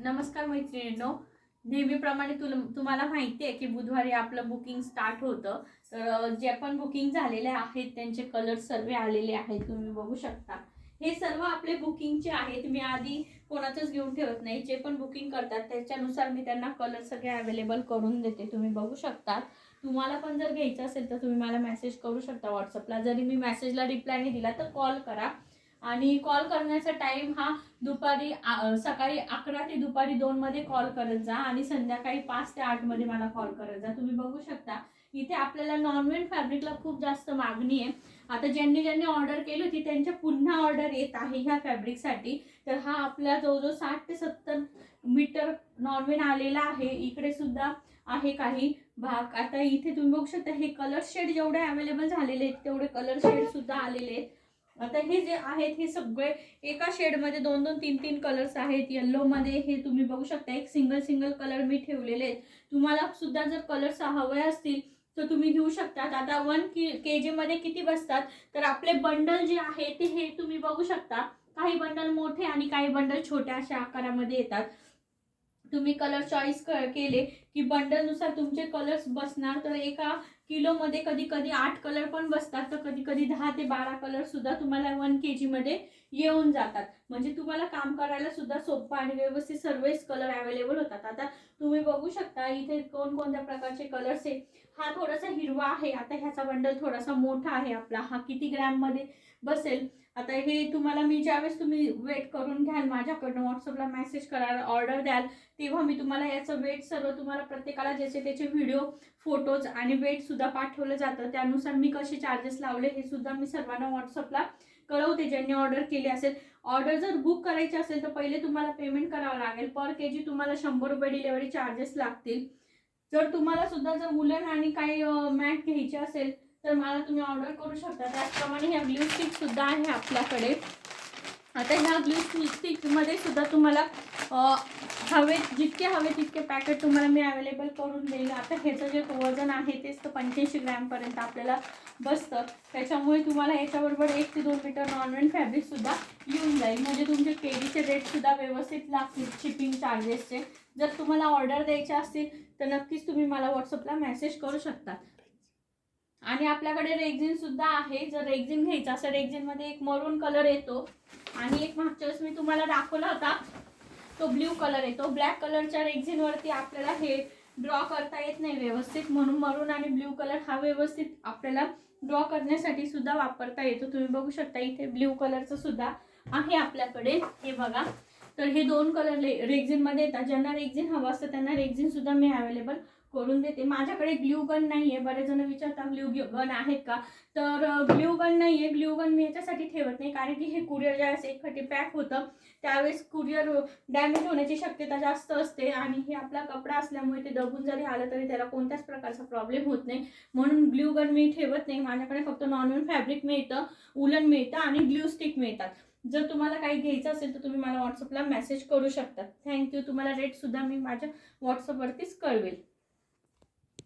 नमस्कार मैत्रिणींनो. नेहमीप्रमाणे तुला तुम्हाला माहिती आहे की बुधवारी आपलं बुकिंग स्टार्ट होतं. तर जे पण बुकिंग झालेले आहेत त्यांचे कलर सर्व आलेले आहेत तुम्ही बघू शकता. हे सर्व आपले बुकिंगचे आहेत मी आधी कोणाचंच घेऊन ठेवत नाही. जे पण बुकिंग करतात त्याच्यानुसार मी त्यांना कलर सगळे अवेलेबल करून देते. तुम्ही बघू शकता तुम्हाला पण जर घ्यायचं असेल तर तुम्ही मला मेसेज करू शकता व्हॉट्सअपला जरी मी मेसेजला रिप्लाय नाही दिला तर कॉल करा. आणि कॉल करण्याचा टाइम हा दुपारी सकाळी अकरा ते दुपारी दोन मध्ये कॉल करत जा आणि संध्याकाळी पाच ते आठमध्ये मला कॉल करत जा. तुम्ही बघू शकता इथे आपल्याला नॉनवेज फॅब्रिकला खूप जास्त मागणी आहे. आता ज्यांनी ज्यांनी ऑर्डर केली होती त्यांच्या पुन्हा ऑर्डर येत आहे ह्या फॅब्रिकसाठी तर हा आपला जवळजवळ साठ ते सत्तर मीटर नॉनवेज आलेला आहे. इकडे सुद्धा आहे काही भाग. आता इथे तुम्ही बघू शकता हे कलर शेड जेवढे अवेलेबल झालेले आहेत तेवढे कलर शेड सुद्धा आलेले आहेत. आता हे जे आहेत हे सगळे एका शेडमध्ये दोन दोन तीन तीन कलर्स आहेत. येल्लोमध्ये हे तुम्ही बघू शकता एक सिंगल सिंगल कलर मी ठेवलेले आहेत. तुम्हाला सुद्धा जर कलर्स हवे असतील तर तुम्ही घेऊ शकतात. आता वन के के जीमध्ये किती बसतात? तर आपले बंडल जे आहे ते हे तुम्ही बघू शकता. काही बंडल मोठे आणि काही बंडल छोट्या अशा आकारामध्ये येतात. तुम्ही कलर चॉईस केले की बंडलनुसार तुमचे कलर्स बसणार. तर एका किलोमध्ये कधी कधी आठ कलर पण बसतात. तर कधी कधी दहा ते बारा कलर सुद्धा तुम्हाला वन के जीमध्ये येऊन जातात. म्हणजे तुम्हाला काम करायला सुद्धा सोपं आणि व्यवस्थित सर्वच कलर अवेलेबल होतात. आता तुम्ही बघू शकता इथे कोणकोणत्या प्रकारचे कलर्स आहे हा थोडासा हिरवा आहे. आता ह्याचा बंडल थोडासा मोठा आहे आपला. हा किती ग्रॅममध्ये बसेल? आता हे तुम्हाला मी ज्यावेळेस तुम्ही वेट करून घ्याल माझ्याकडनं व्हॉट्सअपला मेसेज कराल ऑर्डर द्याल तेव्हा मी तुम्हाला याचं वेट सर्व तुम्हाला प्रत्येकाला ज्याचे त्याचे व्हिडिओ फोटोज आणि वेटसुद्धा पाठवलं जातं. त्यानुसार मी कसे चार्जेस लावले हे सुद्धा मी सर्वांना व्हॉट्सअपला कळवते ज्यांनी ऑर्डर केली असेल. ऑर्डर जर बुक करायची असेल तर पहिले तुम्हाला पेमेंट करावं लागेल. पर के जी तुम्हाला शंभर रुपये डिलेवरी चार्जेस लागतील. जर तुम्हाला सुद्धा जर उलन आणि काही मॅट घ्यायची असेल तर मला तुम्ही ऑर्डर करू शकता. त्याचप्रमाणे ह्या ग्लू स्टिक सुद्धा आहे आपल्याकडे. आता ह्या ग्लू स्टिकमध्ये सुद्धा तुम्हाला हवे जितके हवे तितके पॅकेट तुम्हाला मी अवेलेबल करून देईल. आता ह्याचं जे वजन आहे तेच तर पंच्याऐंशी ग्रॅमपर्यंत आपल्याला बसतं. त्याच्यामुळे तुम्हाला याच्याबरोबर एक ते दोन मीटर नॉनवेन फॅब्रिकसुद्धा येऊन जाईल. म्हणजे तुमचे केडीचे रेटसुद्धा व्यवस्थित लागतील शिपिंग चार्जेसचे जर तुम्हाला ऑर्डर द्यायचे असतील तर नक्कीच तुम्ही मला व्हॉट्सअपला मेसेज करू शकता. आणि आपल्याकडे रेग्झिन सुद्धा आहे. जर रेक्झिन घ्यायचा रेग्झिनमध्ये एक मरून कलर येतो आणि एक मागच्या वेळेस मी तुम्हाला दाखवला होता. तो ब्ल्यू कलर येतो. ब्लॅक कलरच्या रेक्झिनवरती आपल्याला हे ड्रॉ करता येत नाही व्यवस्थित. म्हणून मरून आणि ब्ल्यू कलर हा व्यवस्थित आपल्याला ड्रॉ करण्यासाठी सुद्धा वापरता येतो. तुम्ही बघू शकता इथे ब्ल्यू कलरचं सुद्धा आहे आपल्याकडे. हे बघा. तर हे दोन कलर रेग्झिनमध्ये येतात. ज्यांना रेग्झिन हवं असतं त्यांना रेग्झिनसुद्धा मी अवेलेबल करून देते. माझ्याकडे ग्ल्यू गन नाही आहे बरेच जण विचारतात ग्ल्यू गन आहेत का? तर ग्ल्यू गन नाही आहे ग्ल्यू गन मी याच्यासाठी ठेवत नाही. कारण की हे कुरिअर ज्यावेळेस एकखटी पॅक होतं त्यावेळेस कुरिअर डॅमेज होण्याची शक्यता जास्त असते. आणि हे आपला कपडा असल्यामुळे ते दबून जरी आलं तरी त्याला कोणत्याच प्रकारचा प्रॉब्लेम होत नाही. म्हणून ग्ल्यू गन मी ठेवत नाही. माझ्याकडे फक्त नॉर्मल फॅब्रिक मिळतं उलन मिळतं आणि ग्ल्यू स्टिक मिळतात. जर तुम्हाला काही घ्यायचं असेल तर तुम्ही मला व्हॉट्सअपला मेसेज करू शकता. थँक्यू तुम्हाला रेटसुद्धा मी माझ्या व्हॉट्सअपवरतीच कळवेल.